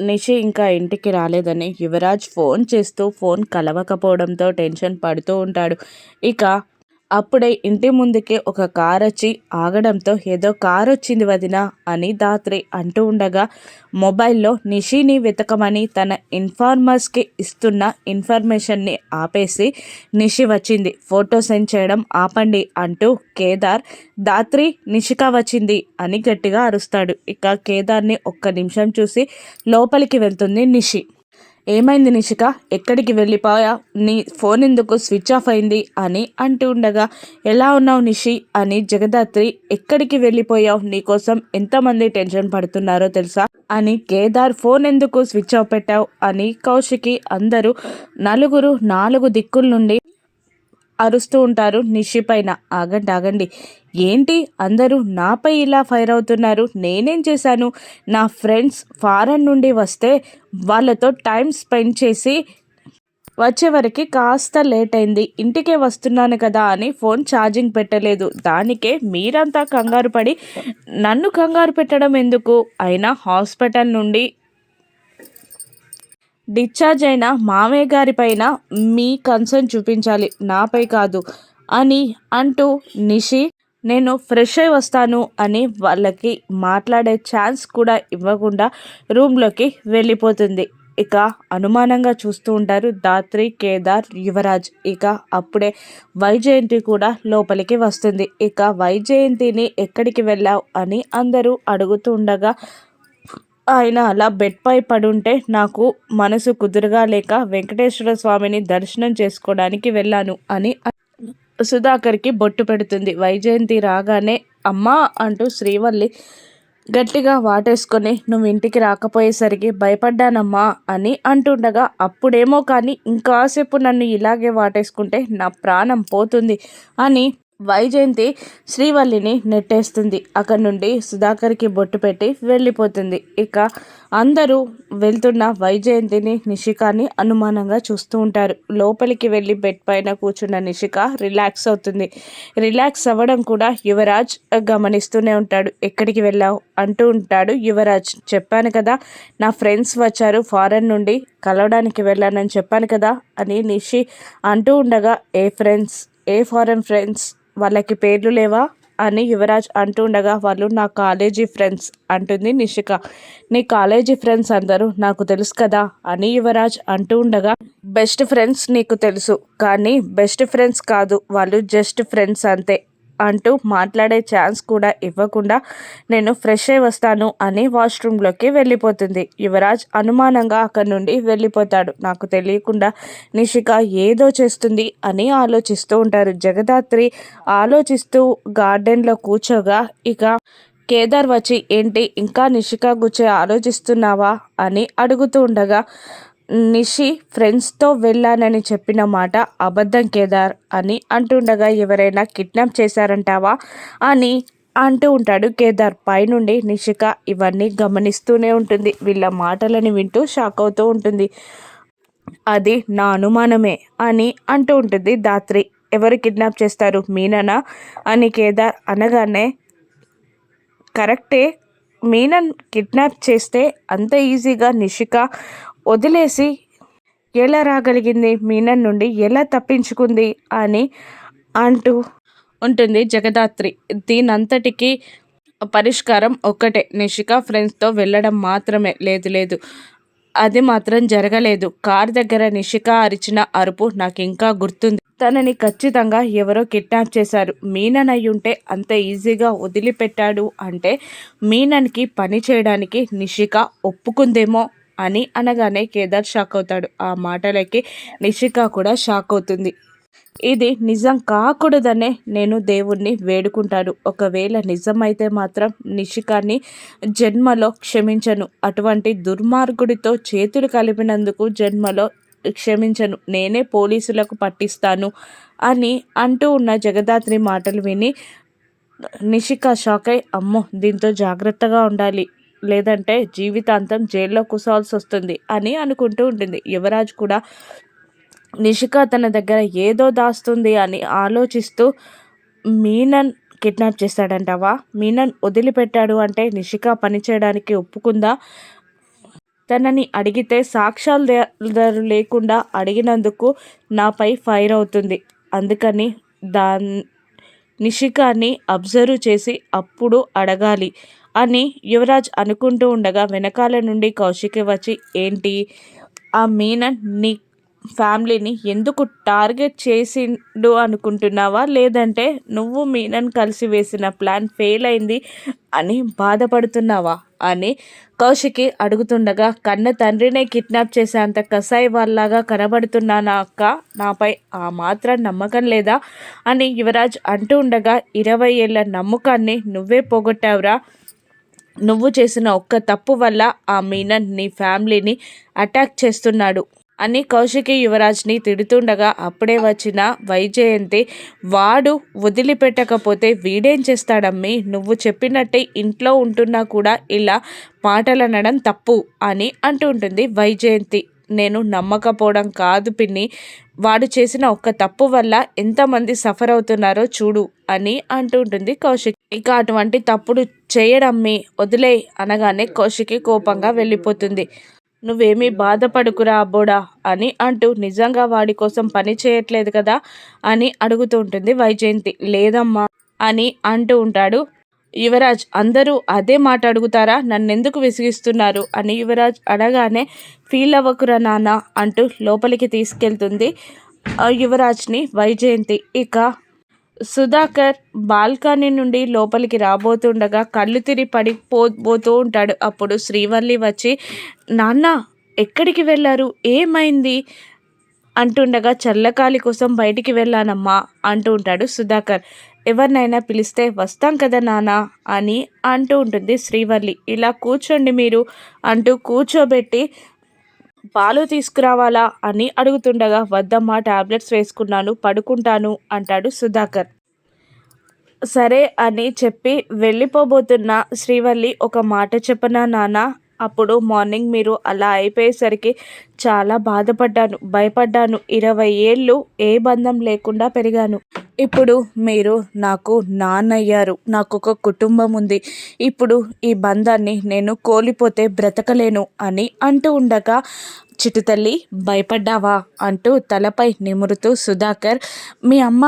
నిషి ఇంకా ఇంటికి రాలేదని యువరాజ్ ఫోన్ చేస్తూ ఫోన్ కలవకపోవడంతో టెన్షన్ పడుతూ ఉంటాడు. ఇక అప్పుడే ఇంటి ముందుకే ఒక కార్ వచ్చి ఆగడంతో ఏదో కార్ వచ్చింది వదిన అని దాత్రి అంటూ ఉండగా మొబైల్లో నిషిని వెతకమని తన ఇన్ఫార్మర్స్కి ఇస్తున్న ఇన్ఫర్మేషన్ని ఆపేసి నిషి వచ్చింది. ఫోటో సెండ్ చేయడం ఆపండి అంటూ కేదార్ దాత్రి నిషిక వచ్చింది అని గట్టిగా అరుస్తాడు. ఇక కేదార్ని ఒక్క నిమిషం చూసి లోపలికి వెళ్తుంది నిషి. ఏమైంది నిషిక? ఎక్కడికి వెళ్ళిపోయా? నీ ఫోన్ ఎందుకు స్విచ్ ఆఫ్ అయింది అని అంటూ ఉండగా ఎలా ఉన్నావు నిషి? అని జగదాత్రి ఎక్కడికి వెళ్ళిపోయావు? నీకోసం ఎంతమంది టెన్షన్ పడుతున్నారో తెలుసా? అని కేదార్ ఫోన్ ఎందుకు స్విచ్ ఆఫ్ పెట్టావు? అని కౌశికి అందరూ నలుగురు నాలుగు దిక్కుల నుండి అరుస్తూ ఉంటారు. నిషి పైన ఆగండి ఆగండి. ఏంటి? అందరూ నాపై ఇలా ఫైర్ అవుతున్నారు. నేనేం చేశాను? నా ఫ్రెండ్స్ ఫారెన్ నుండి వస్తే వాళ్ళతో టైం స్పెండ్ చేసి వచ్చేవరకు కాస్త లేట్ అయింది. ఇంటికే వస్తున్నాను కదా అని ఫోన్ ఛార్జింగ్ పెట్టలేదు. దానికే మీరంతా కంగారు పడి నన్ను కంగారు పెట్టడం ఎందుకు? అయినా హాస్పిటల్ నుండి డిశ్చార్జ్ అయిన మామయ్య గారి పైన మీ కన్సర్న్ చూపించాలి. నాపై కాదు. అని అంటూ నిషి నేను ఫ్రెష్ అయి వస్తాను అని వాళ్ళకి మాట్లాడే ఛాన్స్ కూడా ఇవ్వకుండా రూమ్లోకి వెళ్ళిపోతుంది. ఇక అనుమానంగా చూస్తూ ఉంటారు దాత్రి కేదార్ యువరాజ్. ఇక అప్పుడే వైజయంతి కూడా లోపలికి వస్తుంది. ఇక వైజయంతిని ఎక్కడికి వెళ్ళావు అని అందరూ అడుగుతుండగా ఆయన అలా బెడ్పై పడుంటే నాకు మనసు కుదురుగా లేక వెంకటేశ్వర స్వామిని దర్శనం చేసుకోవడానికి వెళ్ళాను అని సుధాకర్కి బొట్టు పెడుతుంది. వైజయంతి రాగానే అమ్మా అంటూ శ్రీవల్లి గట్టిగా వాటేసుకొని నువ్వు ఇంటికి రాకపోయేసరికి భయపడ్డానమ్మా అని అంటుండగా అప్పుడేమో కానీ ఇంకాసేపు నన్ను ఇలాగే వాటేసుకుంటే నా ప్రాణం పోతుంది అని వైజయంతి శ్రీవల్లిని నెట్టేస్తుంది. అక్కడి నుండి సుధాకర్కి బొట్టు పెట్టి వెళ్ళిపోతుంది. ఇక అందరూ వెళ్తున్న వైజయంతిని నిషికాని అనుమానంగా చూస్తూ ఉంటారు. లోపలికి వెళ్ళి బెడ్ పైన కూర్చున్న నిషిక రిలాక్స్ అవుతుంది. రిలాక్స్ అవ్వడం కూడా యువరాజ్ గమనిస్తూనే ఉంటాడు. ఎక్కడికి వెళ్ళావు? అంటూ ఉంటాడు యువరాజ్. చెప్పాను కదా నా ఫ్రెండ్స్ వచ్చారు ఫారెన్ నుండి. కలవడానికి వెళ్ళానని చెప్పాను కదా అని నిషి అంటూ ఉండగా ఏ ఫ్రెండ్స్? ఏ ఫారెన్ ఫ్రెండ్స్? వాళ్ళకి పేర్లు లేవా అని యువరాజ్ అంటుండగా వాళ్ళు నా కాలేజీ ఫ్రెండ్స్ అంటుంది నిషిక. నీ కాలేజీ ఫ్రెండ్స్ అందరూ నాకు తెలుసు కదా అని యువరాజ్ అంటూ ఉండగా బెస్ట్ ఫ్రెండ్స్ నీకు తెలుసు కానీ బెస్ట్ ఫ్రెండ్స్ కాదు వాళ్ళు జస్ట్ ఫ్రెండ్స్ అంతే. అంటూ మాట్లాడే ఛాన్స్ కూడా ఇవ్వకుండా నేను ఫ్రెష్ అయి వస్తాను అని వాష్రూమ్లోకి వెళ్ళిపోతుంది. యువరాజ్ అనుమానంగా అక్కడి నుండి వెళ్ళిపోతాడు. నాకు తెలియకుండా నిషిక ఏదో చేస్తుంది అని ఆలోచిస్తూ ఉంటారు. జగదాత్రి ఆలోచిస్తూ గార్డెన్లో కూర్చోగా ఇక కేదార్ వచ్చి ఏంటి ఇంకా నిషిక గుచ్చే ఆలోచిస్తున్నావా? అని అడుగుతూ ఉండగా నిషి ఫ్రెండ్స్తో వెళ్ళానని చెప్పిన మాట అబద్ధం కేదార్ అని అంటుండగా ఎవరైనా కిడ్నాప్ చేశారంటావా అని అంటూ ఉంటాడు కేదార్. పైనుండి నిషిక ఇవన్నీ గమనిస్తూనే ఉంటుంది. వీళ్ళ మాటలని వింటూ షాక్ అవుతూ ఉంటుంది. అది నా అనుమానమే అని అంటూ ఉంటుంది దాత్రి ఎవరు కిడ్నాప్ చేస్తారు? మీననా? అని కేదార్ అనగానే కరెక్టే. మీనన్ కిడ్నాప్ చేస్తే అంత ఈజీగా నిషిక వదిలేసి ఎలా రాగలిగింది మీనన్ నుండి? ఎలా తప్పించుకుంది అని అంటూ ఉంటుంది జగదాత్రి. దీనంతటికీ పరిష్కారం ఒక్కటే. నిషిక ఫ్రెండ్స్తో వెళ్ళడం మాత్రమే. లేదు లేదు. అది మాత్రం జరగలేదు. కార్ దగ్గర నిషిక అరిచిన అరుపు నాకు ఇంకా గుర్తుంది. తనని ఖచ్చితంగా ఎవరో కిడ్నాప్ చేశారు. మీనన్ అయ్యుంటే అంత ఈజీగా వదిలిపెట్టాడు అంటే మీనన్కి పని చేయడానికి నిషిక ఒప్పుకుందేమో? అని అనగానే కేదార్ షాక్ అవుతాడు. ఆ మాటలకి నిషిక కూడా షాక్ అవుతుంది. ఇది నిజం కాకూడదనే నేను దేవుణ్ణి వేడుకుంటాను. ఒకవేళ నిజమైతే మాత్రం నిషికాన్ని జన్మలో క్షమించను. అటువంటి దుర్మార్గుడితో చేతులు కలిపినందుకు జన్మలో క్షమించను. నేనే పోలీసులకు పట్టిస్తాను అని అంటూ ఉన్న జగదాత్రి మాటలు విని నిషిక షాక్ అయి అమ్మో దీంతో జాగ్రత్తగా ఉండాలి. లేదంటే జీవితాంతం జైల్లో కూసాల్సి వస్తుంది అని అనుకుంటూ ఉంటుంది. యువరాజ్ కూడా నిషిక తన దగ్గర ఏదో దాస్తుంది అని ఆలోచిస్తూ మీనన్ కిడ్నాప్ చేస్తాడంటావా మీనన్ వదిలిపెట్టాడు అంటే నిషిక పనిచేయడానికి ఒప్పుకుందా? తనని అడిగితే సాక్ష్యాలు లేకుండా అడిగినందుకు నాపై ఫైర్ అవుతుంది. అందుకని దా నిషికాని అబ్జర్వ్ చేసి అప్పుడు అడగాలి. అని యువరాజ్ అనుకుంటూ ఉండగా వెనకాల నుండి కౌశికి వచ్చి ఏంటి? ఆ మీనన్ నీ ఫ్యామిలీని ఎందుకు టార్గెట్ చేసిండు అనుకుంటున్నావా? లేదంటే నువ్వు మీనన్ కలిసి వేసిన ప్లాన్ ఫెయిల్ అయింది అని బాధపడుతున్నావా? అని కౌశికి అడుగుతుండగా కన్న తండ్రినే కిడ్నాప్ చేసేంత కసాయి వాళ్ళలాగా కనబడుతున్నానా అక్క? నాపై ఆ మాత్రం నమ్మకం లేదా? అని యువరాజ్ అంటూ ఉండగా ఇరవై ఏళ్ళ నమ్మకాన్ని నువ్వే పోగొట్టావురా. నువ్వు చేసిన ఒక్క తప్పు వల్ల ఆ మీనన్ నీ ఫ్యామిలీని అటాక్ చేస్తున్నాడు అని కౌశికి యువరాజ్ని తిడుతుండగా అప్పుడే వచ్చిన వైజయంతి వాడు వదిలిపెట్టకపోతే వీడేం చేస్తాడమ్మి? నువ్వు చెప్పినట్టే ఇంట్లో ఉంటున్నా కూడా ఇలా మాటలు అనడం తప్పు అని అంటుంటుంది వైజయంతి. నేను నమ్మకపోవడం కాదు పిన్ని. వాడు చేసిన ఒక్క తప్పు వల్ల ఎంతమంది సఫర్ అవుతున్నారో చూడు అని అంటుంటుంది కౌశిక్. ఇక అటువంటి తప్పుడు చేయడమ్మి వదిలే అనగానే కౌశికి కోపంగా వెళ్ళిపోతుంది. నువ్వేమీ బాధపడుకురా అబ్బోడా అని అంటూ నిజంగా వాడి కోసం పని చేయట్లేదు కదా అని అడుగుతూ ఉంటుంది వైజయంతి. లేదమ్మా అని అంటూ ఉంటాడు. యువరాజ్ అందరూ అదే మాట అడుగుతారా? నన్నెందుకు విసిగిస్తున్నారు? అని యువరాజ్ అడగానే ఫీల్ అవ్వకురా నాన్న అంటూ లోపలికి తీసుకెళ్తుంది యువరాజ్ని వైజయంతి. ఇక సుధాకర్ బాల్కనీ నుండి లోపలికి రాబోతుండగా కళ్ళు తిరిగి పడిపోతూ ఉంటాడు. అప్పుడు శ్రీవల్లి వచ్చి నాన్న ఎక్కడికి వెళ్ళారు? ఏమైంది? అంటుండగా చల్లకాలి కోసం బయటికి వెళ్ళానమ్మా అంటూ ఉంటాడు సుధాకర్. ఎవరినైనా పిలిస్తే వస్తాం కదా నానా అని అంటూ ఉంటుంది శ్రీవల్లి ఇలా కూర్చోండి మీరు అంటూ కూర్చోబెట్టి పాలు తీసుకురావాలా అని అడుగుతుండగా వద్దమ్మా టాబ్లెట్స్ వేసుకున్నాను పడుకుంటాను అంటాడు సుధాకర్. సరే అని చెప్పి వెళ్ళిపోబోతున్న శ్రీవల్లి ఒక మాట చెప్పనా నాన్న? అప్పుడు మార్నింగ్ మీరు అలా అయిపోయేసరికి చాలా బాధపడ్డాను భయపడ్డాను. ఇరవై ఏళ్ళు ఏ బంధం లేకుండా పెరిగాను. ఇప్పుడు మీరు నాకు నాన్నయ్యారు నాకు ఒక కుటుంబం ఉంది. ఇప్పుడు ఈ బంధాన్ని నేను కోల్పోతే బ్రతకలేను అని అంటూ ఉండగా చిటుతల్లి భయపడ్డావా? అంటూ తలపై నిమురుతూ సుధాకర్ మీ అమ్మ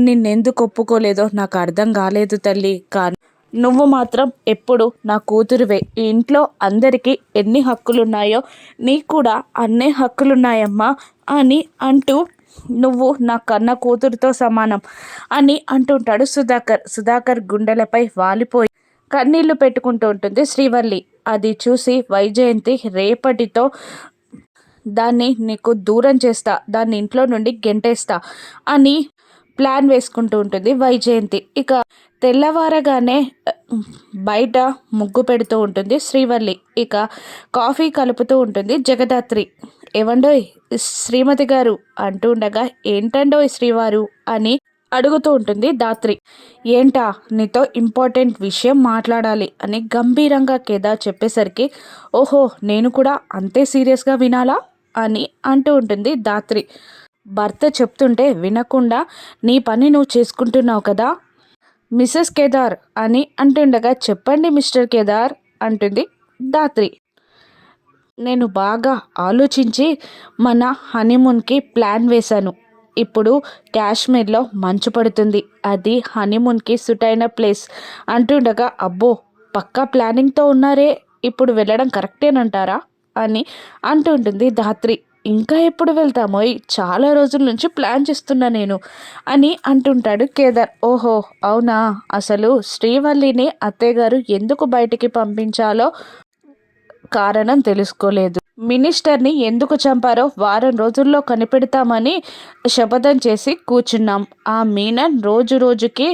నిన్నెందుకు ఒప్పుకోలేదో నాకు అర్థం కాలేదు తల్లి కానీ నువ్వు మాత్రం ఎప్పుడు నా కూతురువే. ఈ ఇంట్లో అందరికీ ఎన్ని హక్కులున్నాయో నీకు కూడా అన్నే హక్కులున్నాయమ్మా అని అంటూ నువ్వు నా కన్న కూతురుతో సమానం అని అంటుంటాడు సుధాకర్. సుధాకర్ గుండెలపై వాలిపోయి కన్నీళ్ళు పెట్టుకుంటూ ఉంటుంది శ్రీవల్లి. అది చూసి వైజయంతి రేపటితో దాన్ని నీకు దూరం చేస్తా దాన్ని ఇంట్లో నుండి గెంటేస్తా అని ప్లాన్ వేసుకుంటూ ఉంటుంది వైజయంతి. ఇక తెల్లవారగానే బయట ముగ్గు పెడుతూ ఉంటుంది శ్రీవల్లి. ఇక కాఫీ కలుపుతూ ఉంటుంది జగదాత్రి. ఏవండోయ్ శ్రీమతి గారు అంటూ ఉండగా ఏంటండోయ్ శ్రీవారు అని అడుగుతూ ఉంటుంది దాత్రి. ఏంటా నీతో ఇంపార్టెంట్ విషయం మాట్లాడాలి అని గంభీరంగా కేదార్ చెప్పేసరికి ఓహో నేను కూడా అంతే సీరియస్గా వినాలా? అని అంటూ ఉంటుంది దాత్రి. భర్త చెప్తుంటే వినకుండా నీ పని నువ్వు చేసుకుంటున్నావు కదా? మిస్సెస్ కేదార్ అని అంటుండగా చెప్పండి మిస్టర్ కేదార్ అంటుంది దాత్రి నేను బాగా ఆలోచించి మన హనీమూన్కి ప్లాన్ వేశాను. ఇప్పుడు కాశ్మీర్లో మంచు పడుతుంది. అది హనీమూన్కి సుటైన ప్లేస్ అంటుండగా అబ్బో పక్కా ప్లానింగ్తో ఉన్నారే. ఇప్పుడు వెళ్ళడం కరెక్టేనంటారా? అని అంటుంటుంది ధాత్రి. ఇంకా ఎప్పుడు వెళ్తామో? చాలా రోజుల నుంచి ప్లాన్ చేస్తున్నా నేను అని అంటుంటాడు కేదార్. ఓహో అవునా? అసలు శ్రీవల్లిని అత్తయ్యగారు ఎందుకు బయటికి పంపించాలో కారణం తెలుసుకోలేదు. మినిస్టర్ని ఎందుకు చంపారో వారం రోజుల్లో కనిపెడతామని శపథం చేసి కూర్చున్నాం. ఆ మీనన్ రోజు రోజుకి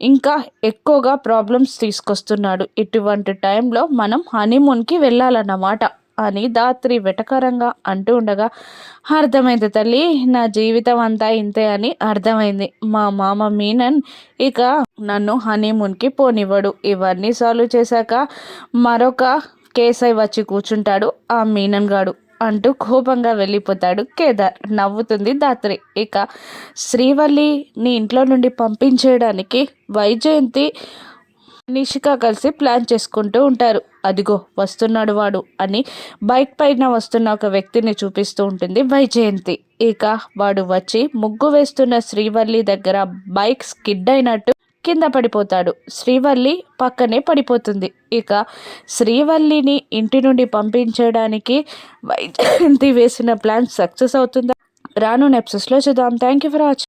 ఇంకా ఎక్కువగా ప్రాబ్లమ్స్ తీసుకొస్తున్నాడు. ఇటువంటి టైంలో మనం హనీమూన్కి వెళ్ళాలన్నమాట. అని దాత్రి వెటకరంగా అంటూ ఉండగా అర్థమైంది తల్లి నా జీవితం అంతా ఇంతే అని అర్థమైంది. మా మామ మీనన్ ఇక నన్ను హనీమూన్కి పోనివ్వడు. ఇవన్నీ సాల్వ్ చేశాక మరొక కేసై వచ్చి కూర్చుంటాడు ఆ మీనన్ గాడు. అంటూ కోపంగా వెళ్ళిపోతాడు కేదార్. నవ్వుతుంది దాత్రి. ఇక శ్రీవల్లి నీ ఇంట్లో నుండి పంపించేయడానికి వైజయంతి నిషిక కలిసి ప్లాన్ చేసుకుంటూ ఉంటారు. అదిగో వస్తున్నాడు వాడు అని బైక్ పైన వస్తున్న ఒక వ్యక్తిని చూపిస్తూ ఉంటుంది వైజయంతి. ఇక వాడు వచ్చి ముగ్గు వేస్తున్న శ్రీవల్లి దగ్గర బైక్ స్కిడ్ అయినట్టు కింద పడిపోతాడు. శ్రీవల్లి పక్కనే పడిపోతుంది. ఇక శ్రీవల్లిని ఇంటి నుండి పంపించడానికి వైజయంతి వేసిన ప్లాన్ సక్సెస్ అవుతుందా? రాను నెప్సెస్లో చూద్దాం. Thank you for watching.